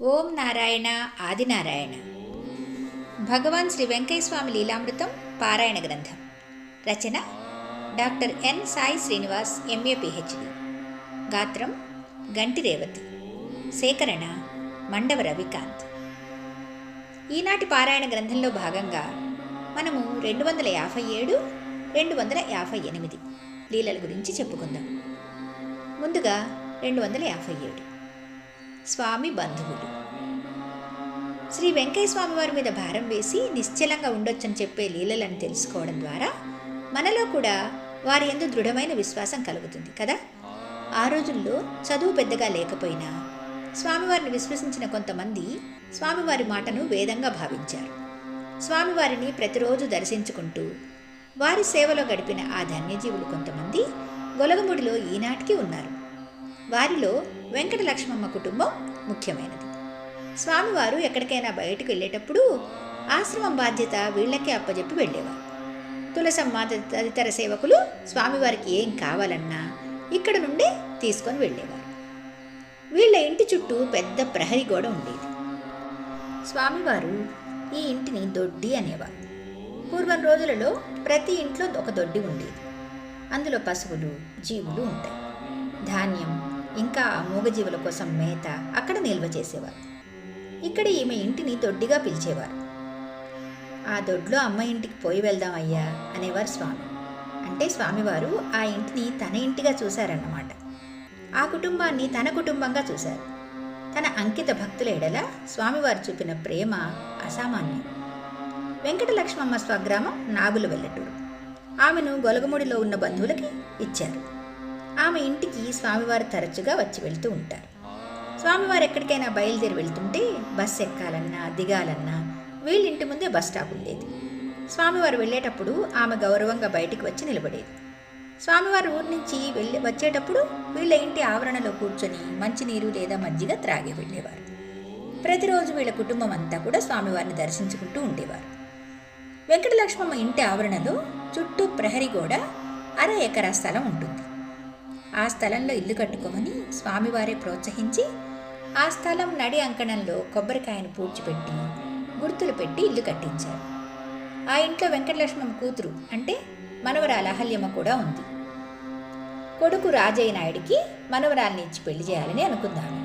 ఓం నారాయణ ఆదినారాయణ భగవాన్ శ్రీ వెంకయ్య స్వామి లీలామృతం పారాయణ గ్రంథం. రచన doctor N Sai Srinivas MA PhD. గాత్రం గంటి రేవతి సేకరణ మండవ రవికాంత్. ఈనాటి పారాయణ గ్రంథంలో భాగంగా మనము రెండు వందల యాభై ఏడు రెండు వందల యాభై ఎనిమిది లీలల గురించి చెప్పుకుందాం. ముందుగా రెండు వందల యాభై ఏడు. స్వామి బంధువులు. శ్రీ వెంకయ్య స్వామి వారి మీద భారం వేసి నిశ్చలంగా ఉండొచ్చని చెప్పే లీలలను తెలుసుకోవడం ద్వారా మనలో కూడా వారి ఎందు దృఢమైన విశ్వాసం కలుగుతుంది కదా? ఆ రోజుల్లో చదువు పెద్దగా లేకపోయినా స్వామివారిని విశ్వసించిన కొంతమంది స్వామివారి మాటను వేదంగా భావించారు. స్వామివారిని ప్రతిరోజు దర్శించుకుంటూ వారి సేవలో గడిపిన ఆ ధన్యజీవులు కొంతమంది గొలగముడిలో ఈనాటికి ఉన్నారు. వారిలో వెంకట లక్ష్మమ్మ కుటుంబం ముఖ్యమైనది. స్వామివారు ఎక్కడికైనా బయటకు వెళ్ళేటప్పుడు ఆశ్రమం బాధ్యత వీళ్ళకే అప్పజెప్పి వెళ్ళేవారు. తులసమ్మ తదితర సేవకులు స్వామివారికి ఏం కావాలన్నా ఇక్కడ నుండే తీసుకొని వెళ్ళేవారు. వీళ్ళ ఇంటి చుట్టూ పెద్ద ప్రహరీ గోడ ఉండేది. స్వామివారు ఈ ఇంటిని దొడ్డి అనేవారు. పూర్వం రోజులలో ప్రతి ఇంట్లో ఒక దొడ్డి ఉండేది. అందులో పశువులు జీవులు ఉంటాయి. ధాన్యం ఇంకా ఆ మూగజీవుల కోసం మేత అక్కడ నిల్వ చేసేవారు. ఇక్కడ ఈమె ఇంటిని దొడ్డిగా పిలిచేవారు. ఆ దొడ్లో అమ్మ ఇంటికి పోయి వెళ్దాం అయ్యా అనేవారు స్వామి. అంటే స్వామివారు ఆ ఇంటిని తన ఇంటిగా చూశారన్నమాట. ఆ కుటుంబాన్ని తన కుటుంబంగా చూశారు. తన అంకిత భక్తుల ఎడల స్వామివారు చూపిన ప్రేమ అసామాన్యం. వెంకటలక్ష్మమ్మ స్వగ్రామం నాగుల వెల్లటూరు. ఆమెను గొలగముడిలో ఉన్న బంధువులకి ఇచ్చారు. ఆమె ఇంటికి స్వామివారు తరచుగా వచ్చి వెళ్తూ ఉంటారు. స్వామివారు ఎక్కడికైనా బయలుదేరి వెళ్తుంటే బస్ ఎక్కాలన్నా దిగాలన్నా వీళ్ళింటి ముందే బస్ స్టాప్ ఉండేది. స్వామివారు వెళ్ళేటప్పుడు ఆమె గౌరవంగా బయటికి వచ్చి నిలబడేది. స్వామివారు ఊరి నుంచి వెళ్ళి వచ్చేటప్పుడు వీళ్ళ ఇంటి ఆవరణలో కూర్చొని మంచినీరు లేదా మజ్జిగ త్రాగి వెళ్ళేవారు. ప్రతిరోజు వీళ్ళ కుటుంబం అంతా కూడా స్వామివారిని దర్శించుకుంటూ ఉండేవారు. వెంకటలక్ష్మమ్మ ఇంటి ఆవరణలో చుట్టూ ప్రహరీ గోడ అర ఎకరా స్థలం ఉంటుంది. ఆ స్థలంలో ఇల్లు కట్టుకోమని స్వామివారే ప్రోత్సహించి ఆ స్థలం నడి అంకణంలో కొబ్బరికాయను పూడ్చిపెట్టి గుర్తులు పెట్టి ఇల్లు కట్టించారు. ఆ ఇంట్లో వెంకటలక్ష్మమ్మ కూతురు అంటే మనవరాల అహల్యమ్మ కూడా ఉంది. కొడుకు రాజయ్య నాయుడికి మనవరాల్ని ఇచ్చి పెళ్ళి చేయాలని అనుకుందాము.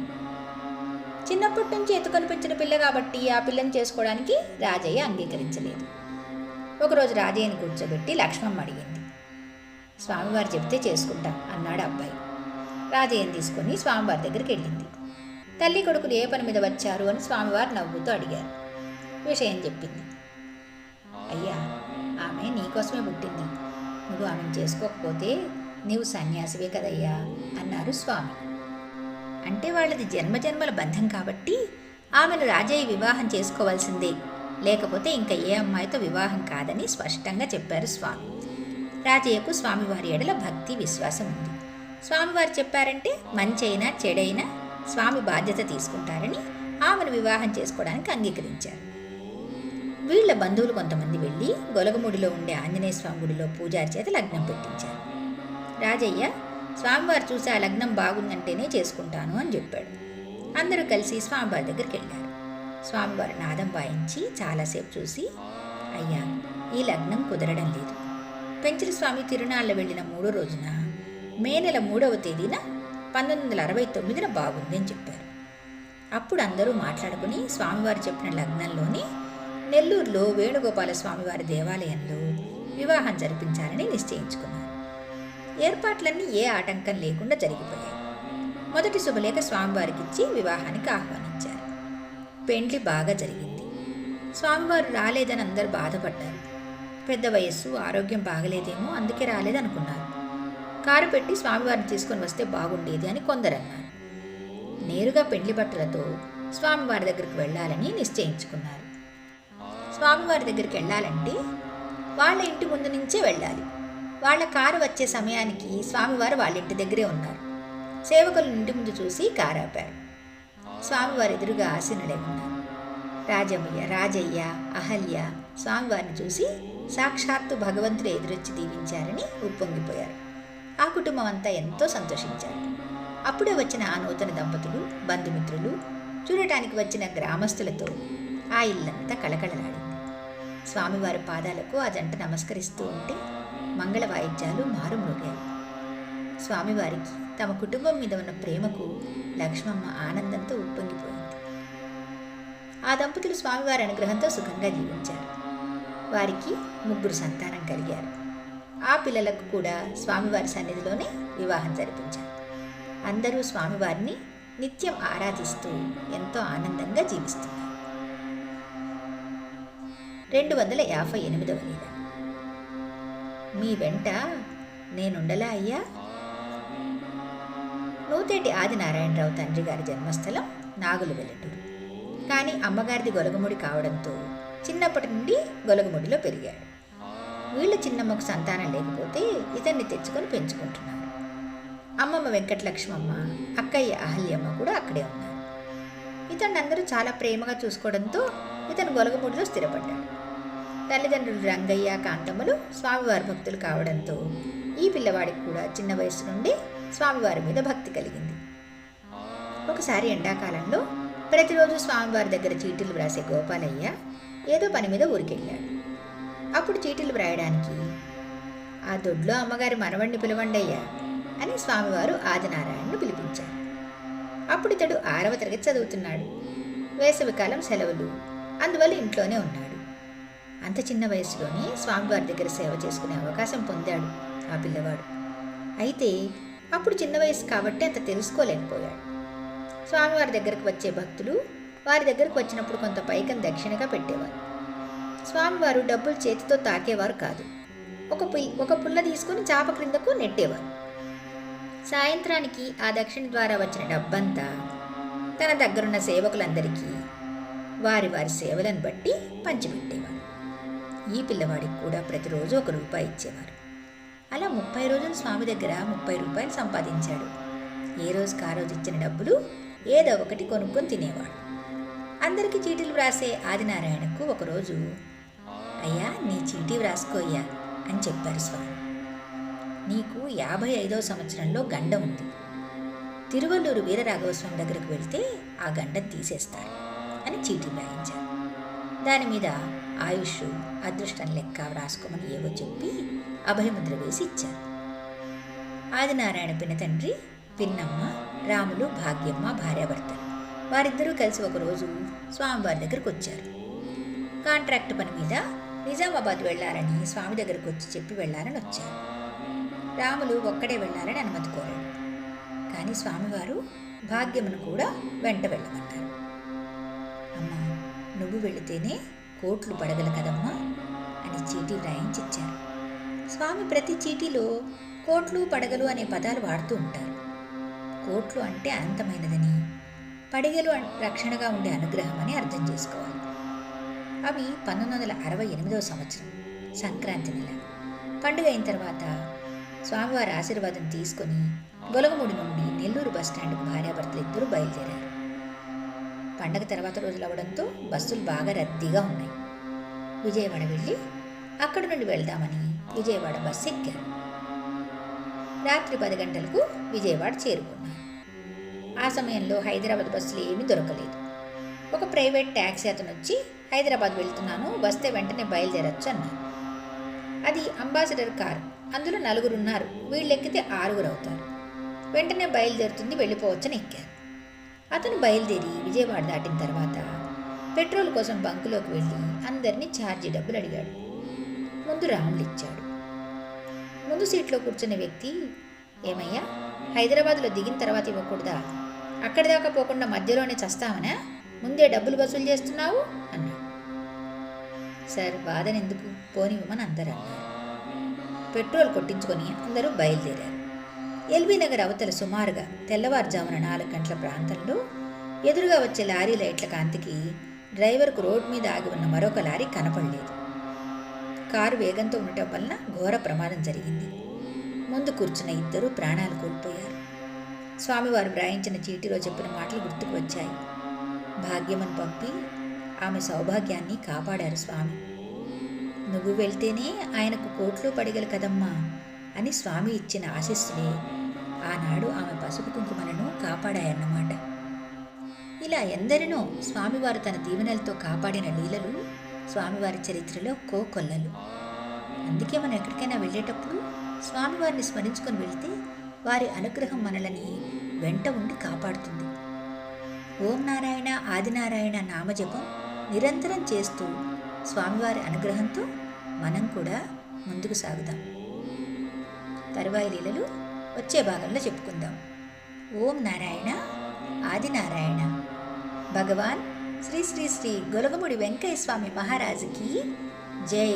చిన్నప్పటి నుంచి ఎత్తుకొని పెంచిన పిల్ల కాబట్టి ఆ పిల్లని చేసుకోవడానికి రాజయ్య అంగీకరించలేదు. ఒకరోజు రాజయ్యని కూర్చోబెట్టి లక్ష్మమ్మ అడిగింది స్వామివారు చెప్తే చేసుకుంటాం అన్నాడు అబ్బాయి. రాజయ్యని తీసుకొని స్వామివారి దగ్గరికి వెళ్ళింది. తల్లి కొడుకులు ఏ పని మీద వచ్చారు అని స్వామివారు నవ్వుతూ అడిగారు. విషయం చెప్పింది. అయ్యా ఆమె నీకోసమే పుట్టింది. నువ్వు ఆమెను చేసుకోకపోతే నీవు సన్యాసివే కదయ్యా అన్నారు స్వామి. అంటే వాళ్ళది జన్మజన్మల బంధం కాబట్టి ఆమెను రాజయ్య వివాహం చేసుకోవాల్సిందే. లేకపోతే ఇంకా ఏ అమ్మాయితో వివాహం కాదని స్పష్టంగా చెప్పారు స్వామి. రాజయ్యకు స్వామివారి ఎడల భక్తి విశ్వాసం ఉంది. స్వామివారు చెప్పారంటే మంచైనా చెడైనా స్వామి బాధ్యత తీసుకుంటారని ఆమెను వివాహం చేసుకోవడానికి అంగీకరించారు. వీళ్ళ బంధువులు కొంతమంది వెళ్ళి గొలగముడిలో ఉండే ఆంజనేయ స్వామి గుడిలో పూజారి చేత లగ్నం పెట్టించారు. రాజయ్య స్వామివారు చూసి ఆ లగ్నం బాగుందంటేనే చేసుకుంటాను అని చెప్పాడు. అందరూ కలిసి స్వామివారి దగ్గరికి వెళ్ళారు. స్వామివారు నాదం వాయించి చాలాసేపు చూసి అయ్యా ఈ లగ్నం కుదరడం లేదు. పెంచిన స్వామి తిరునాళ్ళ వెళ్ళిన మూడో రోజున మే నెల మూడవ తేదీన పంతొమ్మిది వందల అరవై తొమ్మిదిన బాగుంది అని చెప్పారు. అప్పుడు అందరూ మాట్లాడుకుని స్వామివారు చెప్పిన లగ్నంలోని నెల్లూరులో వేణుగోపాల స్వామివారి దేవాలయంలో వివాహం జరిపించాలని నిశ్చయించుకున్నారు. ఏర్పాట్లన్నీ ఏ ఆటంకం లేకుండా జరిగిపోయాయి. మొదటి శుభలేఖ స్వామివారికి ఇచ్చి వివాహానికి ఆహ్వానించారు. పెండ్లి బాగా జరిగింది. స్వామివారు రాలేదని అందరు బాధపడ్డారు. పెద్ద వయస్సు ఆరోగ్యం బాగలేదేమో అందుకే రాలేదనుకున్నారు. కారు పెట్టి స్వామివారిని తీసుకొని వస్తే బాగుండేది అని కొందరన్నారు. నేరుగా పెండ్లి బట్టలతో స్వామివారి దగ్గరికి వెళ్ళాలని నిశ్చయించుకున్నారు. స్వామివారి దగ్గరికి వెళ్ళాలంటే వాళ్ళ ఇంటి ముందు నుంచే వెళ్ళాలి. వాళ్ళ కారు వచ్చే సమయానికి స్వామివారు వాళ్ళ ఇంటి దగ్గరే ఉన్నారు. సేవకులు ఇంటి ముందు చూసి కారు ఆపారు. స్వామివారి ఎదురుగా ఆసీనులై ఉన్నారు. రాజమయ్య రాజయ్య అహల్య స్వామివారిని చూసి సాక్షాత్తు భగవంతుడు ఎదురొచ్చి దీవించారని ఉప్పొంగిపోయారు ఆ కుటుంబం అంతా ఎంతో సంతోషించారు. అప్పుడే వచ్చిన ఆ నూతన దంపతులు బంధుమిత్రులు చూడటానికి వచ్చిన గ్రామస్తులతో ఆ ఇల్లంతా కళకళలాడింది. స్వామివారి పాదాలకు ఆ జంట నమస్కరిస్తూ ఉంటే మంగళ వాయిద్యాలు మారుమ్రోగాయి స్వామివారికి తమ కుటుంబం మీద ఉన్న ప్రేమకు లక్ష్మమ్మ ఆనందంతో ఉప్పొంగిపోయింది. ఆ దంపతులు స్వామివారి అనుగ్రహంతో సుఖంగా జీవించారు. వారికి ముగ్గురు సంతానం కలిగారు. ఆ పిల్లలకు కూడా స్వామివారి సన్నిధిలోనే వివాహం జరిపించారు. అందరూ స్వామివారిని నిత్యం ఆరాధిస్తూ ఎంతో ఆనందంగా జీవిస్తున్నారు. రెండు వందల యాభై ఎనిమిదవ లీల మీ వెంట నేనుండలా అయ్యా? నూతేటి ఆదినారాయణరావు తండ్రి గారి జన్మస్థలం నాగులు వెల్లటూరు కానీ అమ్మగారిది గొలగముడి కావడంతో చిన్నప్పటి నుండి గొలగముడిలో పెరిగాడు. వీళ్ళ చిన్నమ్మకు సంతానం లేకపోతే ఇతన్ని తెచ్చుకొని పెంచుకుంటున్నారు. అమ్మమ్మ వెంకటలక్ష్మమ్మ అక్కయ్య అహల్యమ్మ కూడా అక్కడే ఉన్నారు. ఇతన్ని అందరూ చాలా ప్రేమగా చూసుకోవడంతో ఇతను గొలగముడిలో స్థిరపడ్డాడు. తల్లిదండ్రులు రంగయ్య కాంతమ్మలు స్వామివారి భక్తులు కావడంతో ఈ పిల్లవాడికి కూడా చిన్న వయసు నుండి స్వామివారి మీద భక్తి కలిగింది. ఒకసారి ఎండాకాలంలో ప్రతిరోజు స్వామివారి దగ్గర చీటీలు వ్రాసే గోపాలయ్య ఏదో పని మీద ఊరికెళ్ళాడు. అప్పుడు చీటీలు వ్రాయడానికి ఆ దొడ్లో అమ్మగారి మనవణ్ణి పిలవండి అయ్యా అని స్వామివారు ఆదినారాయణను పిలిపించారు. అప్పుడు ఇతడు ఆరవ తరగతి చదువుతున్నాడు. వేసవికాలం సెలవులు. అందువల్ల ఇంట్లోనే ఉన్నాడు. అంత చిన్న వయసులోనే స్వామివారి దగ్గర సేవ చేసుకునే అవకాశం పొందాడు ఆ పిల్లవాడు. అయితే అప్పుడు చిన్న వయసు కాబట్టి అంత తెలుసుకోలేకపోయాడు. స్వామివారి దగ్గరకు వచ్చే భక్తులు వారి దగ్గరకు వచ్చినప్పుడు కొంత పైకం దక్షిణగా పెట్టేవారు. స్వామివారు డబ్బులు చేతితో తాకేవారు కాదు. ఒక పుయ్యి ఒక పుల్ల తీసుకుని చాప క్రిందకు నెట్టేవారు. సాయంత్రానికి ఆ దక్షిణ ద్వారా వచ్చిన డబ్బంతా తన దగ్గరున్న సేవకులందరికీ వారి వారి సేవలను బట్టి పంచిపెట్టేవారు. ఈ పిల్లవాడికి కూడా ప్రతిరోజు ఒక రూపాయి ఇచ్చేవారు. అలా ముప్పై రోజులు స్వామి దగ్గర ముప్పై రూపాయలు సంపాదించాడు. ఏ రోజుకి ఆ రోజు ఇచ్చిన డబ్బులు ఏదో ఒకటి కొనుక్కొని తినేవాడు. అందరికీ చీటీలు వ్రాసే ఆదినారాయణకు ఒకరోజు అయ్యా నీ చీటీ వ్రాసుకోయ్యా అని చెప్పారు స్వామి. నీకు యాభై ఐదో సంవత్సరంలో గండ ఉంది. తిరువల్లూరు వీరరాఘవస్వామి దగ్గరకు వెళ్తే ఆ గండ తీసేస్తారు అని చీటీ వ్రాయించారు. దాని మీద ఆయుష్ అదృష్టం లెక్క వ్రాసుకోమని ఏవో చెప్పి అభయముద్ర వేసి ఇచ్చారు. ఆదినారాయణ పిన్న తండ్రి పిన్నమ్మ రాములు భాగ్యమ్మ భార్యాభర్తలు. వారిద్దరూ కలిసి ఒకరోజు స్వామివారి దగ్గరకు వచ్చారు. కాంట్రాక్ట్ పని మీద నిజామాబాద్ వెళ్ళాలని స్వామి దగ్గరకు వచ్చి చెప్పి వెళ్ళాలని వచ్చారు. రాములు ఒక్కడే వెళ్ళాలని అనుమతి కోరాడు కానీ స్వామివారు భాగ్యమును కూడా వెంట వెళ్ళమన్నారు అమ్మా నువ్వు వెళితేనే కోట్లు పడగల కదమ్మా అని చీటీ రాయించిచ్చారు స్వామి ప్రతి చీటీలో కోట్లు పడగలు అనే పదాలు వాడుతూ ఉంటారు. కోట్లు అంటే అనంతమైనదని అడిగలు రక్షణగా ఉండే అనుగ్రహం అని అర్థం చేసుకోవాలి. అవి పంతొమ్మిది వందల అరవై ఎనిమిదవ సంవత్సరం సంక్రాంతి నెల. పండుగ అయిన తర్వాత స్వామివారి ఆశీర్వాదం తీసుకొని గొలగముడి నుండి నెల్లూరు బస్టాండ్కు భార్యాభర్తలు ఇద్దరు బయలుదేరారు. పండగ తర్వాత రోజులు అవడంతో బస్సులు బాగా రద్దీగా ఉన్నాయి. విజయవాడ వెళ్ళి అక్కడి నుండి వెళ్దామని విజయవాడ బస్సు ఎక్కారు. రాత్రి పది గంటలకు విజయవాడ చేరుకున్నారు. ఆ సమయంలో హైదరాబాద్ బస్సులు ఏమీ దొరకలేదు. ఒక ప్రైవేట్ ట్యాక్సీ అతను వచ్చి హైదరాబాద్ వెళ్తున్నాను వస్తే వెంటనే బయలుదేరచ్చు అన్నారు అది అంబాసిడర్ కార్. అందులో నలుగురు ఉన్నారు వీళ్ళు ఎక్కితే ఆరుగురు అవుతారు వెంటనే బయలుదేరుతుంది వెళ్ళిపోవచ్చని ఎక్కారు. అతను బయలుదేరి విజయవాడ దాటిన తర్వాత పెట్రోల్ కోసం బంకులోకి వెళ్ళి అందరినీ ఛార్జీ డబ్బులు అడిగాడు. ముందు రాములు ఇచ్చాడు. ముందు సీట్లో కూర్చున్న వ్యక్తి ఏమయ్యా హైదరాబాద్లో దిగిన తర్వాత ఇవ్వకూడదా? అక్కడి దాకా పోకుండా మధ్యలోనే చస్తావనా? ముందే డబ్బులు వసూలు చేస్తున్నావు? అన్నాడు. సార్ బాధనెందుకు? పోనివ్వమని అందరూ అన్నారు. పెట్రోల్ కొట్టించుకొని అందరూ బయలుదేరారు. ఎల్బీ నగర్ అవతల సుమారుగా తెల్లవారుజామున నాలుగు గంటల ప్రాంతంలో ఎదురుగా వచ్చే లారీ లైట్ల కాంతికి డ్రైవర్కు రోడ్ మీద ఆగి ఉన్న మరొక లారీ కనపడలేదు. కారు వేగంతో ఉండటం వలన ఘోర ప్రమాదం జరిగింది. ముందు కూర్చున్న ఇద్దరు ప్రాణాలు కోల్పోయారు. స్వామివారు వ్రాయించిన చీటిలో చెప్పిన మాటలు గుర్తుకు వచ్చాయి. భాగ్యమని పంపి ఆమె సౌభాగ్యాన్ని కాపాడారు స్వామి. నువ్వు వెళ్తేనే ఆయనకు కోట్లు పడిగలు కదమ్మా అని స్వామి ఇచ్చిన ఆశీస్సులే ఆనాడు ఆమె పసుపు కుంకుమలను కాపాడాయన్నమాట. ఇలా ఎందరినో స్వామివారు తన దీవెనలతో కాపాడిన లీలలు స్వామివారి చరిత్రలో కోకొల్లలు. అందుకే మనం ఎక్కడికైనా వెళ్ళేటప్పుడు స్వామివారిని స్మరించుకొని వెళ్తే వారి అనుగ్రహం మనలని వెంట ఉండి కాపాడుతుంది. ఓం నారాయణ ఆదినారాయణ నామజపం నిరంతరం చేస్తూ స్వామివారి అనుగ్రహంతో మనం కూడా ముందుకు సాగుదాం. తరువాయి లీలలు వచ్చే భాగంలో చెప్పుకుందాం. ఓం నారాయణ ఆదినారాయణ భగవాన్ శ్రీ శ్రీ శ్రీ గొలగముడి వెంకయ్య స్వామి మహారాజుకి జై.